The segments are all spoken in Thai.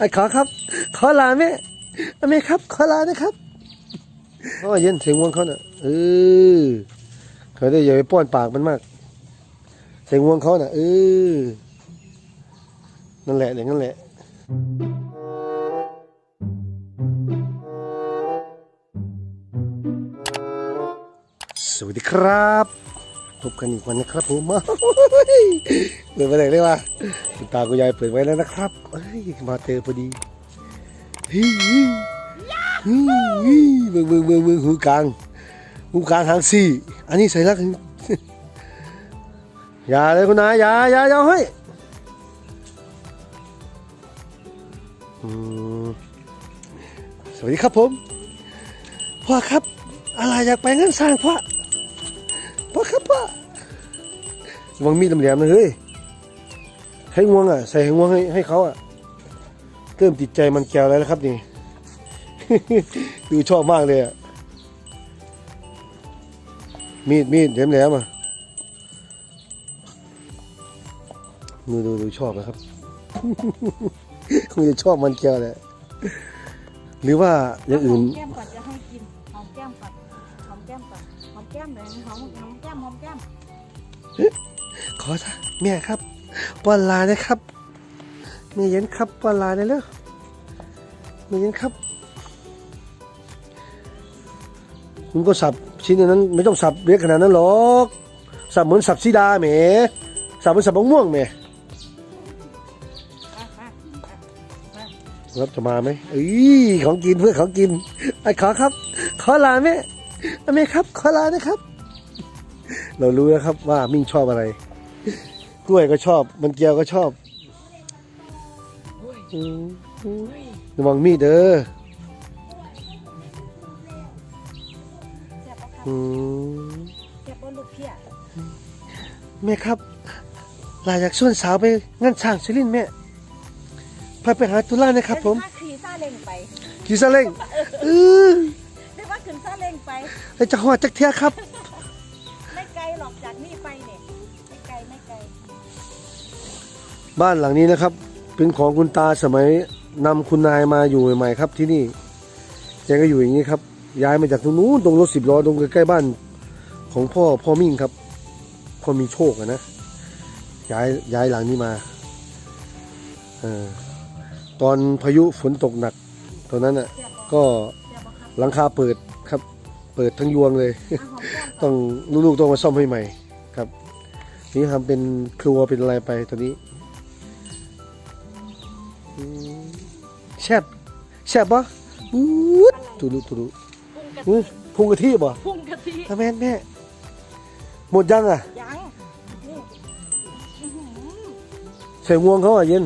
ไอ้ขอครับ ขอลาแม่แม่ครับ ขอลานะครับอ๋อเย็นเสียงง่วงเขาน่ะเออเขาได้อย่าไปป้อนปากมันมาก เสียงง่วงเขาน่ะเออนั่นแหละอย่างนั้นแหละสวัสดีครับ พบกันอีกวันนะครับผมเปิดไปไหนได้วะคุณตาคุณยายเปิดไว้แล้วนะครับเฮ้ยมาเจอพอดีเฮ้ยเฮ้ยเฮ้ยเมืองเมืองเมืองเมืองหูกลางหูกลางหางสี่อันนี้ใส่ลักอย่าเลยคุณนายอย่าอย่าอย่าให้ยสวัสดีครับผมพ่อครับ อะไรอยากไปงานสร้างพ่อ วังมีดแหลมๆนะเฮ้ยให้งวงอะ ใส่ให้งวงให้ให้เขาอะเริ่มติดใจมันแก้วแล้วนะครับนี่ ดูชอบมากเลยอะ มีดมีดแหลมๆอะดูดูดูชอบนะครับคงจะชอบมันแก้วแหละหรือว่าอย่างอื่นหอมแก้มก่อนจะให้กินหอมแก้มก่อนหอมแก้มก่อนหอมแก้มเลยหอมหอมแก้มหอมแก้ม ขอซะแม่ครับปอนลานะครับแม่เย็นครับปอนลาได้เลยแม่เย็นครับ คุณก็สับชิ้นนั้นไม่ต้องสับเล็กขนาดนั้นหรอกสับเหมือนสับซีดาแหมสับเหมือนสับมะม่วงแหมมามามาครับจะมาไหมอ้ยของกินเพื่อของกินไอ้ขอครับ ขอลาแม่แม่ครับ ขอลานะครับ เรารู้แล้วครับว่ามิ่งชอบอะไร กล้วยก็ชอบ มันเกียวก็ชอบอืมระวังมีดเด้อแซ่บปะคะอืมแซ่บปะลูกเพี้ยแม่ครับลาอยากชวนสาวไปงานช่างซิลินแม่พาไปหาตุลานะครับผมได้ขี่ซาเล้งไปขี่ซาเล้งเออได้ว่าขึ้นซาเล้งไปแล้วจะหอดจักเทียครับ บ้านหลังนี้นะครับ เป็นของคุณตาสมัยนำคุณนายมาอยู่ใหม่ๆครับที่นี่แกก็อยู่อย่างนี้ครับ ย้ายมาจากตรงนู้นตรงรถสิบล้อตรงใกล้ๆบ้านของพ่อพ่อมิ่งครับพ่อมีโชคอะนะย้ายย้ายหลังนี้มาอตอนพายุฝนตกหนักตอนนั้นอะแซ่บปะก็หลังคาเปิดครับ เปิดทั้งยวงเลย ต้องลูกๆต้องมาซ่อมให้ใหม่ครับ นี่ทำเป็นครัวเป็นอะไรไปตอนนี้ แซ่บแซ่บปะอู้ดตุลุตุลุพุงกะอื้ทิอพุงกะทิบ่พุงกะทิทำแม่นแม่หมดยังอะยังนี่อื้อหือใส่งวงเขาอะเย็น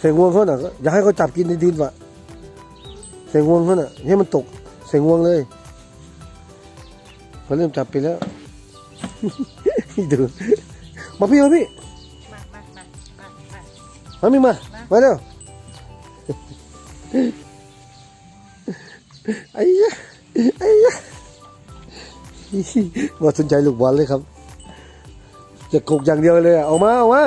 ใส่งวงเขาน่ะก็อย่าให้เขาจับกินในดินว่ะใส่งวงเขาน่ะให้มันตกใส่งวงเลยเขาเริ่มจับไปแล้ว ดูมาพี่มาพี่มามามามามามามีมามาเร็ว ไอ้ยะไอ้ยะมาสนใจลูกบอลเลยครับ จะกกอย่างเดียวเลยอะเอามาเอามา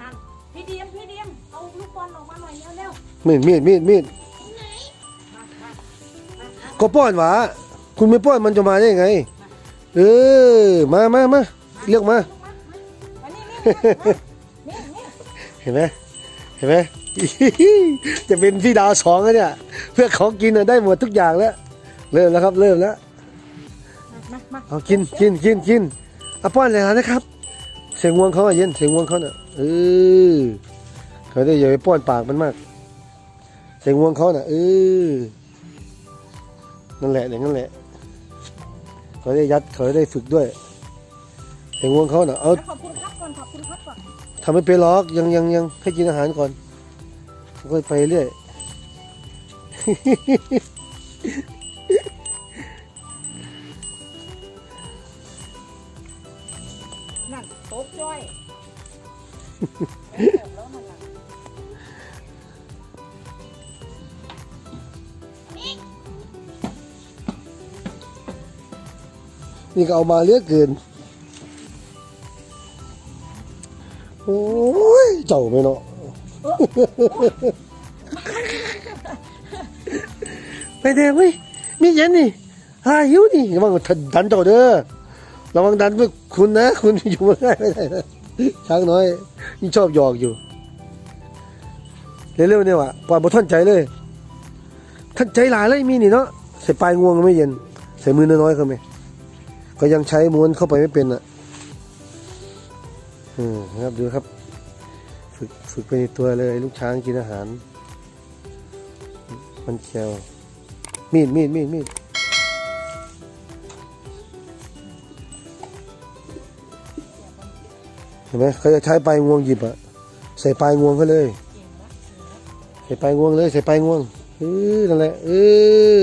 นั่นพี่เดียมพี่เดียมเอาลูกบอลออกมาหน่อยเร็วมีดมีดมีดมีดๆมามามามาก็ป้อนหวะคุณไม่ป้อนมันจะมาได้ยังไง เออ มามามาเรียกมามานี่นี่นี่นี่ เห็นไหมเห็นไหมจะเป็นพี่ดาวสองแล้วเนี่ย เพื่อของกินน่ะได้หมดทุกอย่างแล้ว เริ่มแล้วครับ เริ่มแล้วมามาเอากินกินกินกินเอาป้อนเลยนะครับ เสียงง่วงเขาอะเย็นเสียงง่วงเขาน่ะเออเขาได้อย่าไปป้อนปากมันมาก เสียงง่วงเขาน่ะเออนั่นแหละอย่างนั้นแหละเขาได้ยัดเขาได้ฝึกด้วย เสียงง่วงเขาน่ะเอาข อบคุณครับก่อนขอบคุณครับก่อนทำไม่เป็นหรอกยังยังยังให้กินอาหารก่อนก็ไปเรื่อย นั่นโต๊ะจ้อยแล้วมันล่ะนี่ก็เอามาเลือกเกิน เจ้าไม่เนาะไปเด้เว้ยมีเย็นนี่หาหิวนี่ระวังดันเจ้าเด้อระวังดันเพื่อคุณนะ คุณอยู่ไม่ได้ไม่ได้ช้างน้อยนี่ชอบหยอกอยู่เร็วๆเนี่ยวะปล่อยบ่ท่านใจเลยท่านใจหลายเลยมีนี่เนาะใส่ปลายงวงไม่เย็น ใส่มือน้อยๆเขาไหมก็ยังใช้ม้วนเข้าไปไม่เป็นอะ อืมครับดูครับ ฝึกฝึกไปในตัวเลยลูกช้างกินอาหาร มันแก้วมีดมีดมีดมีดเห็นไหมเขาจะใช้ปลายงวงหยิบอะใส่ปลายงวงเขาเลย ใส่ปลายงวงเลย ใส่ปลายงวงเออนั่นแหละเอ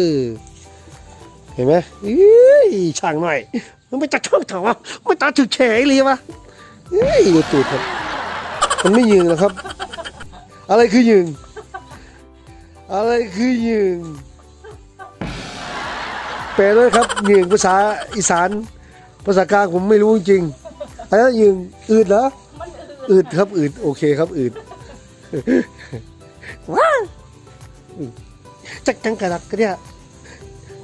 อเห็นไหมเอ้ยช่างหน่อย มันไม่จัดช่องเถอะวะไม่ตาถึกแฉยเลยวะเอ้ยดูตูดครับ มันไม่ยืนนะครับ อะไรคือยืน อะไรคือยืนแปลด้วยครับยืนภาษาอีสาน ภาษากลางผมไม่รู้จริงอะไรนะยืนอืดเหรออืดครับอืดโอเคครับอืดว้าวจักจังกระดักกระเดีย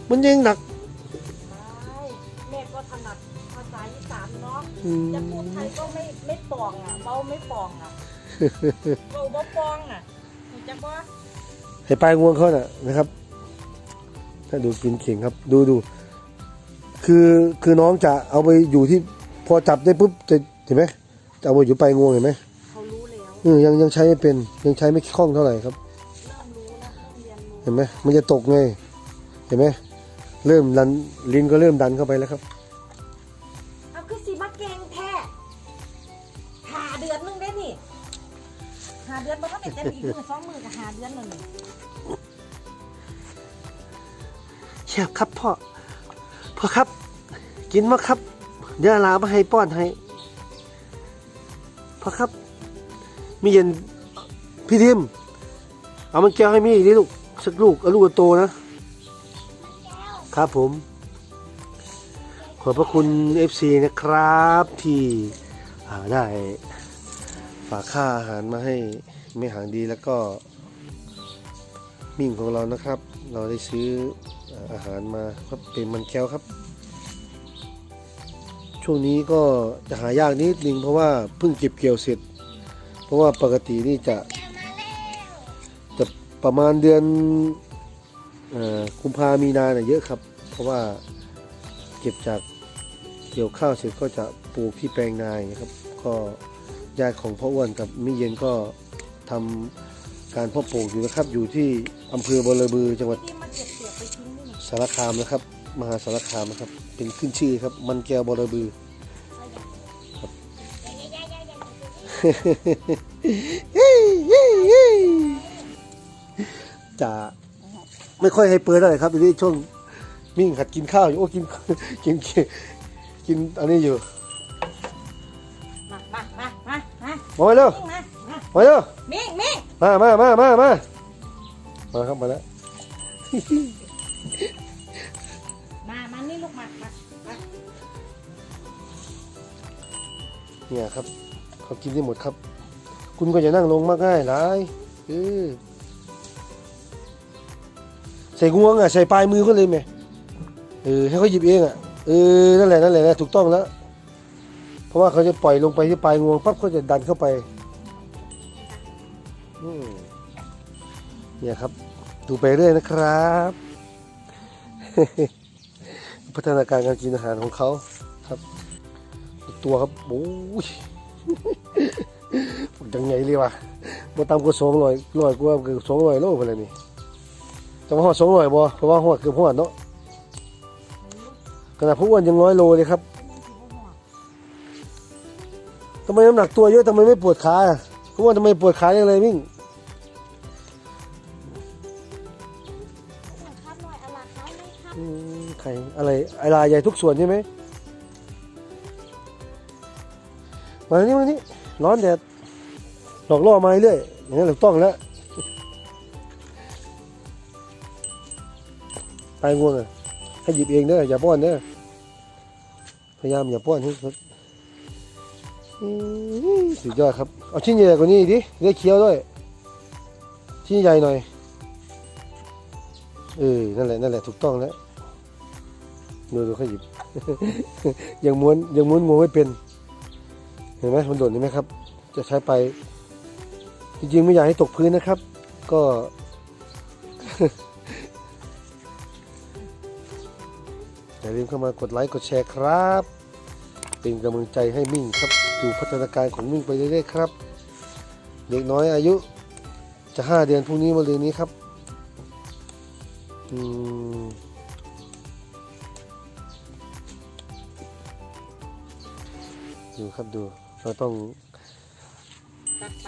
มันยังหนัก จะพูดไทยก็ไม่ไม่ปองอะเบาไม่ปองอะเบาบ่ปองอะรู้จักว่าให้ปลายงวงเขาน่ะนะครับถ้าดูกินเข่งครับ ดูดูคือคือน้องจะเอาไปอยู่ที่พอจับได้ปุ๊บจะเห็นไหมจะเอาไปอยู่ปลายงวงเห็นไหมเขารู้แล้วเออยังยังใช้ไม่เป็นยังใช้ไม่คล่องเท่าไหร่ครับเริ่มรู้แล้วเริ่มเรียนรู้เห็นไหมมันจะตกไงเห็นไหมเริ่มดันลิ้นก็เริ่มดันเข้าไปแล้วครับ มือสองมือกับหาเดือนหนึ่งเชียบครับพ่อ พ่อครับ กินมาครับ เดี๋ยวลามาให้ป้อนให้ พ่อครับ มีเย็นพี่ทิมเอามันแก้วให้มีอีกนิลูกสักลูกเอาลูกโตนะ ครับผม ขอบพระคุณ FC นะครับที่อ่าได้ฝากค่าอาหารมาให้ ไม่หางดีแล้วก็มิ่งของเรานะครับ เราได้ซื้ออาหารมาครับเป็นมันแก้วครับ ช่วงนี้ก็จะหายากนิดนึงเพราะว่าเพิ่งเก็บเกี่ยวเสร็จ เพราะว่าปกตินี่จะจะประมาณเดือนกุมภามีนาเนี่ยเยอะครับ เพราะว่าเก็บจากเกี่ยวข้าวเสร็จก็จะปลูกที่แปลงนาอย่างเงี้ยครับ ก็ญาติของพ่ออ้วนกับมิเย็นก็ ทำการเพาะปลูกอยู่นะครับ อยู่ที่อำเภอบรบือจังหวัดที่มันเก็บเสียบไปทิ้งนี่นะสารคามนะครับ มหาสารคามนะครับ เป็นขึ้นชื่อครับ มันแก้วบรบือครับจะไม่ค่อยให้เปิดอะไรครับทีนี้ช่วงมิ่งหัดกินข้าวอยู่โอ้กินกินกินกินอันนี้อยู่ มา มา มา มามามาเร็ว มิ่งมามามาเร็วมิ่งมิ่งมามามามามามาครับมาแล้วมามานี่ลูกมามามาเนี่ยครับ เขากินได้หมดครับ คุณก็จะนั่งลงมากง่ายหลายเออใส่งวงอะใส่ปลายมือเขาเลยไหมเออให้เขาหยิบเองอะเออนั่นแหละนั่นแหละนะถูกต้องแล้ว เพราะว่าเขาจะปล่อยลงไปที่ปลายงวงปั๊บเขาจะดันเข้าไปอืม เนี่ยครับ ดูไปเรื่อยนะครับ พัฒนาการการกินอาหารของเขาครับ ตัวครับโอ้ยจังไงเลยวะบ่ต่ำกว่าสองร้อยร้อยกว่าเกือบสองร้อยโลไปเลยนี่จะมาหอดสองร้อยบ่เพราะว่าหอดเกือบหอดเนาะขนาดผู้อ้วนยังร้อยโลเลยครับทำไมน้ำหนักตัวเยอะทำไมไม่ปวดขาอะผู้อ้วนทำไมปวดขาอย่างไรมิ่ง ไข่อะไรอะไรใหญ่ทุกส่วนใช่ไหมมานี่มานี่ร้อนแดดหลอกล่อมาเรื่อยอย่างนั้นถูกต้องแล้วไปง่วงอะให้หยิบเองเด้ออย่าป้อนเด้อพยายามอย่าป้อนให้เขาอืมสุดยอดครับ เอาชิ้นใหญ่กว่านี้ดิได้เคี้ยวด้วย ชิ้นใหญ่หน่อยเออนั่นแหละนั่นแหละถูกต้องแล้ว ดูดูเขาหยิบ ยังม้วนยังม้วนม้วนไม่เป็น เห็นไหมมันโดดเห็นไหมครับ จะใช้ไป จริงๆไม่อยากให้ตกพื้นนะครับ ก็ อย่าลืมเข้ามากดไลค์กดแชร์ครับ เป็นกำลังใจให้มิ่งครับ ดูพัฒนาการของมิ่งไปเรื่อยๆครับ เด็กน้อยอายุ จะห้าเดือนพรุ่งนี้มาเรือนนี้ครับ อืม ดูครับดู เราต้อง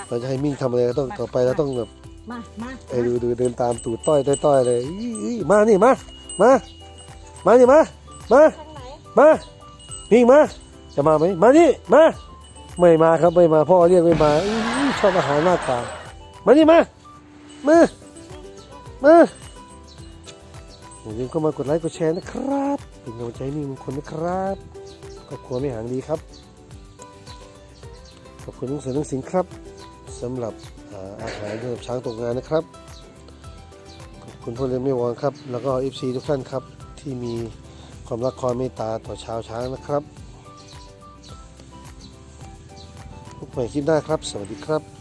เราจะให้มิ่งทำอะไรก็ต้องต่อไปเราต้องแบบมามาไอ้ดูดูเดินตามตูดต้อยต้อยต้อยเลยอี้อี้มานี่มา มา มานี่มา มาทางไหนมามิ่งมา จะมาไหมมานี่มา ไม่มาครับไม่มาพ่อเรียกไม่มาอื้อชอบอาหารมากกว่ามานี่มามามาอย่าลืมก็มากดไลค์กดแชร์นะครับเป็นกำลังใจให้มิ่งมงคลนะครับครอบครัวไม่ห่างดีครับ ขอบคุณทุกเสือทุกสิงครับสำหรับอาหารสำหรับช้างตกงานนะครับ ขอบคุณพ่อเลี้ยงไม่วองครับ แล้วก็ FC ทุกท่านครับที่มีความรักความเมตตาต่อชาวช้างนะครับพบกันใหม่คลิปหน้าครับ สวัสดีครับ